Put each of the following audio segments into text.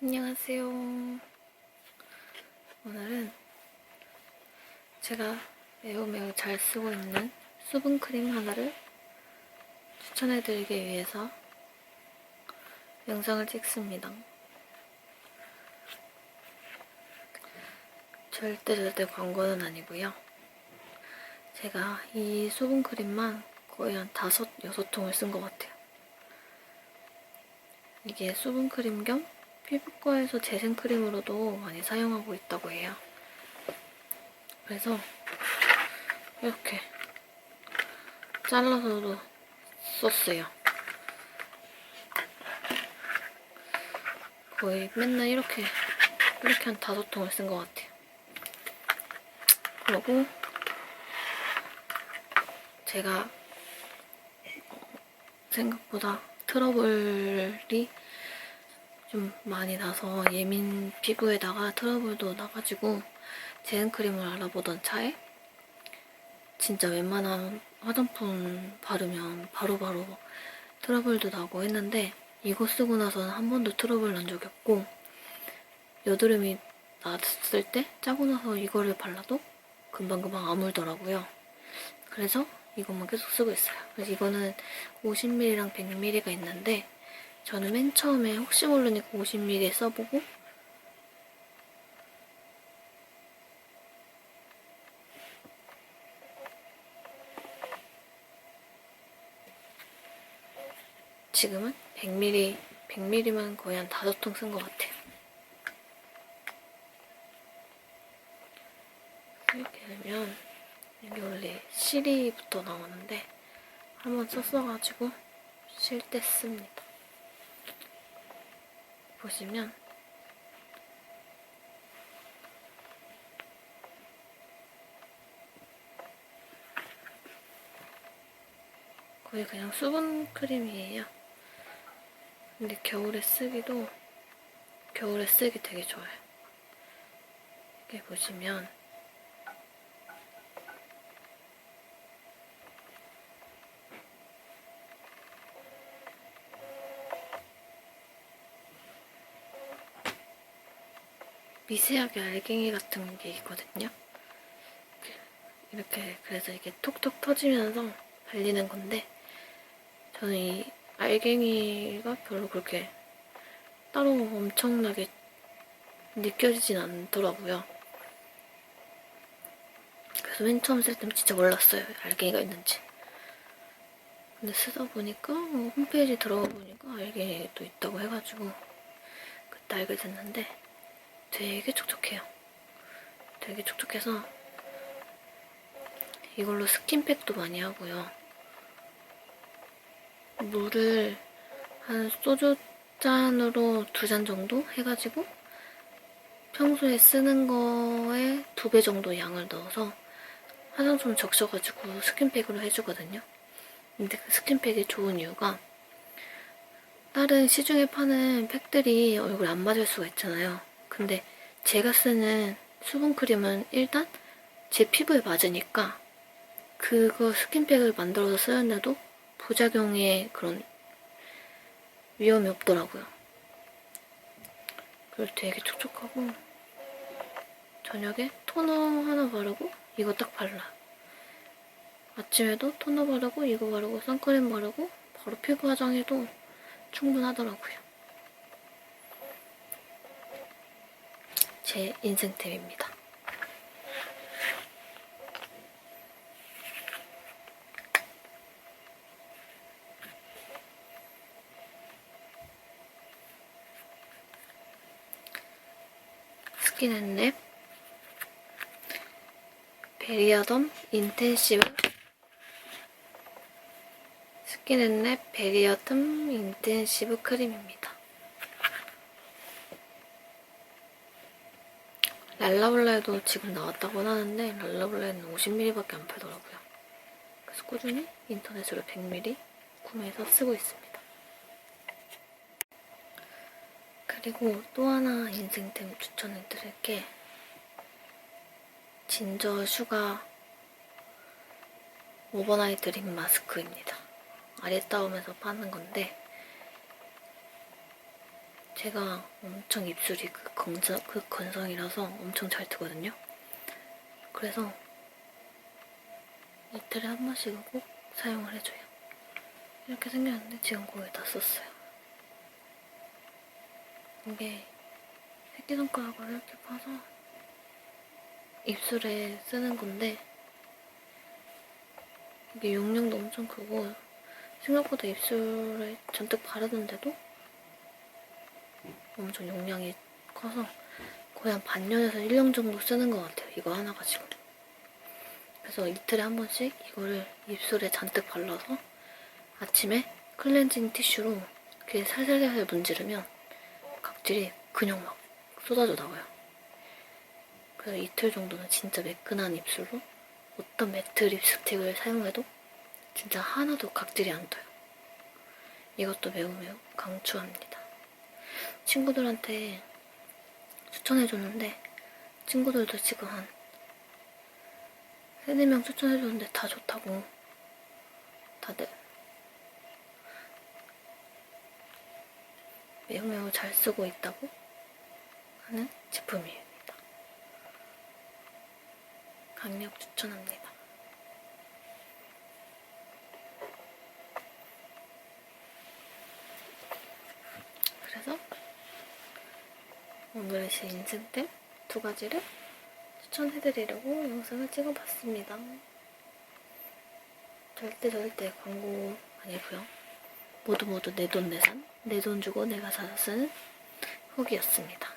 안녕하세요. 오늘은 제가 매우 매우 잘 쓰고 있는 수분크림 하나를 추천해드리기 위해서 영상을 찍습니다. 절대 절대 광고는 아니고요. 제가 이 수분크림만 거의 한 다섯, 여섯 통을 쓴 것 같아요. 이게 수분크림 겸 피부과에서 재생크림으로도 많이 사용하고 있다고 해요. 그래서 이렇게 잘라서도 썼어요. 거의 맨날 이렇게 이렇게 한 다섯 통을 쓴 것 같아요. 그리고 제가 생각보다 트러블이 좀 많이 나서 예민 피부에다가 트러블도 나가지고 제형크림을 알아보던 차에 진짜 웬만한 화장품 바르면 바로 바로 트러블도 나고 했는데 이거 쓰고 나서는 한 번도 트러블 난 적이 없고 여드름이 났을 때 짜고 나서 이거를 발라도 금방금방 아물더라고요. 그래서 이것만 계속 쓰고 있어요. 그래서 이거는 50ml랑 100ml가 있는데 저는 맨 처음에 혹시 모르니까 50ml 써보고 지금은 100ml, 100ml만 거의 한 다섯 통 쓴 것 같아요. 이렇게 되면 여기 원래 시리부터 나오는데 한번 썼어가지고 쉴때 씁니다. 보시면 거의 그냥 수분 크림이에요. 근데 겨울에 쓰기도 겨울에 쓰기 되게 좋아요. 이렇게 보시면 미세하게 알갱이 같은 게 있거든요. 이렇게 그래서 이게 톡톡 터지면서 발리는 건데 저는 이 알갱이가 별로 그렇게 따로 엄청나게 느껴지진 않더라고요. 그래서 맨 처음 쓸 때는 진짜 몰랐어요. 알갱이가 있는지. 근데 쓰다 보니까 어, 홈페이지 들어가 보니까 알갱이도 있다고 해가지고 그때 알게 됐는데 되게 촉촉해요. 되게 촉촉해서 이걸로 스킨팩도 많이 하고요. 물을 한 소주 잔으로 두 잔 정도 해가지고 평소에 쓰는 거에 두 배 정도 양을 넣어서 화장품 적셔가지고 스킨팩으로 해주거든요. 근데 그 스킨팩이 좋은 이유가 다른 시중에 파는 팩들이 얼굴에 안 맞을 수가 있잖아요. 근데 제가 쓰는 수분크림은 일단 제 피부에 맞으니까 그거 스킨팩을 만들어서 쓰는데도 부작용의 그런 위험이 없더라고요. 그리고 되게 촉촉하고 저녁에 토너 하나 바르고 이거 딱 발라. 아침에도 토너 바르고 이거 바르고 선크림 바르고 바로 피부 화장해도 충분하더라고요. 제 인생템입니다. 스킨앤랩 베리어덤 인텐시브 스킨앤랩 베리어덤 인텐시브 크림입니다. 랄라블라에도 지금 나왔다고 하는데 랄라블라에는 50ml밖에 안 팔더라고요. 그래서 꾸준히 인터넷으로 100ml 구매해서 쓰고 있습니다. 그리고 또 하나 인생템 추천해 드릴 게 진저 슈가 오버나이트 립 마스크입니다. 아리따움에서 파는 건데 제가 엄청 입술이 그 건성, 그 건성이라서 엄청 잘 트거든요. 그래서 이틀에 한 번씩은 꼭 사용을 해줘요. 이렇게 생겼는데 지금 거의 다 썼어요. 이게 새끼손가락으로 이렇게 파서 입술에 쓰는 건데 이게 용량도 엄청 크고 생각보다 입술에 잔뜩 바르는데도 엄청 용량이 커서 거의 한 반년에서 1년 정도 쓰는 것 같아요. 이거 하나 가지고. 그래서 이틀에 한 번씩 이거를 입술에 잔뜩 발라서 아침에 클렌징 티슈로 이렇게 살살살살 문지르면 각질이 그냥 막 쏟아져 나와요. 그래서 이틀 정도는 진짜 매끈한 입술로 어떤 매트 립스틱을 사용해도 진짜 하나도 각질이 안 떠요. 이것도 매우 매우 강추합니다. 친구들한테 추천해줬는데 친구들도 지금 한 세네 명 추천해줬는데 다 좋다고 다들 매우 매우 잘 쓰고 있다고 하는 제품입니다. 강력 추천합니다. 그래서 오늘의 제 인생템 두 가지를 추천해드리려고 영상을 찍어봤습니다. 절대 절대 광고 아니고요. 모두 모두 내 돈 내산, 내 돈 주고 내가 사서 쓰는 후기였습니다.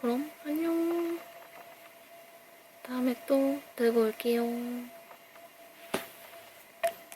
그럼 안녕. 다음에 또 들고 올게요.